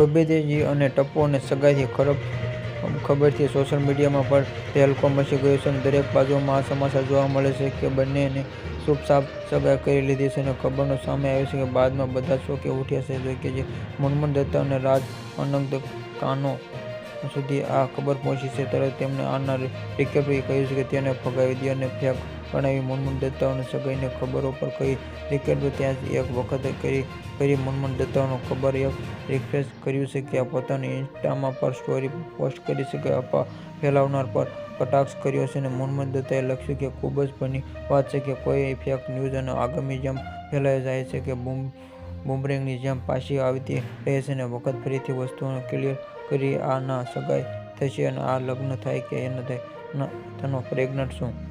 ગભેદેજી અને ટપ્પુને સગાઈથી ખરબ ખબરથી સોશિયલ મીડિયામાં પણ તહેલકો મચી ગયો છે અને દરેક બાજુમાં આ સમાચાર જોવા મળે છે કે બંનેએ શુભસાબ સગાઈ કરી લીધી છે અને ખબરનો સામે આવ્યો છે કે બાદમાં બધા ચોંકી ઉઠ્યા છે. જોકે જે મનમોહન દત્તા અને રાજ અનંત કાનો સુધી આ ખબર પહોંચી છે. તરત તેમણે આના રિકેપે કહ્યું છે કે તેને ફગાવી દી અને ફેક ગણાવી મનમોહન દત્તાઓને સગાઈને ખબરો પર કહી રિકેપે ત્યાં એક વખત કરી કરી મનમોહન દત્તાઓનો ખબર એક રિફ્રેશ કર્યું છે કે આ પોતાની ઇન્સ્ટામાં પર સ્ટોરી પોસ્ટ કરી છે કે અફવા ફેલાવનાર પર કટાક્ષ કર્યો છે અને મુનમુન દત્તાએ લખ્યું કે ખૂબ જ ભની વાત છે કે કોઈ ફેક ન્યૂઝ અને આગામી જેમ ફેલાઈ જાય છે કે બૂમ, બુમરેંગની જેમ પાછી આવતી રહે છે અને વખત ફરીથી વસ્તુઓને ક્લિયર કરી આ ના સગાઈ થશે અને આ લગ્ન થાય કે ન થાય તેનો પ્રેગ્નન્ટ છું.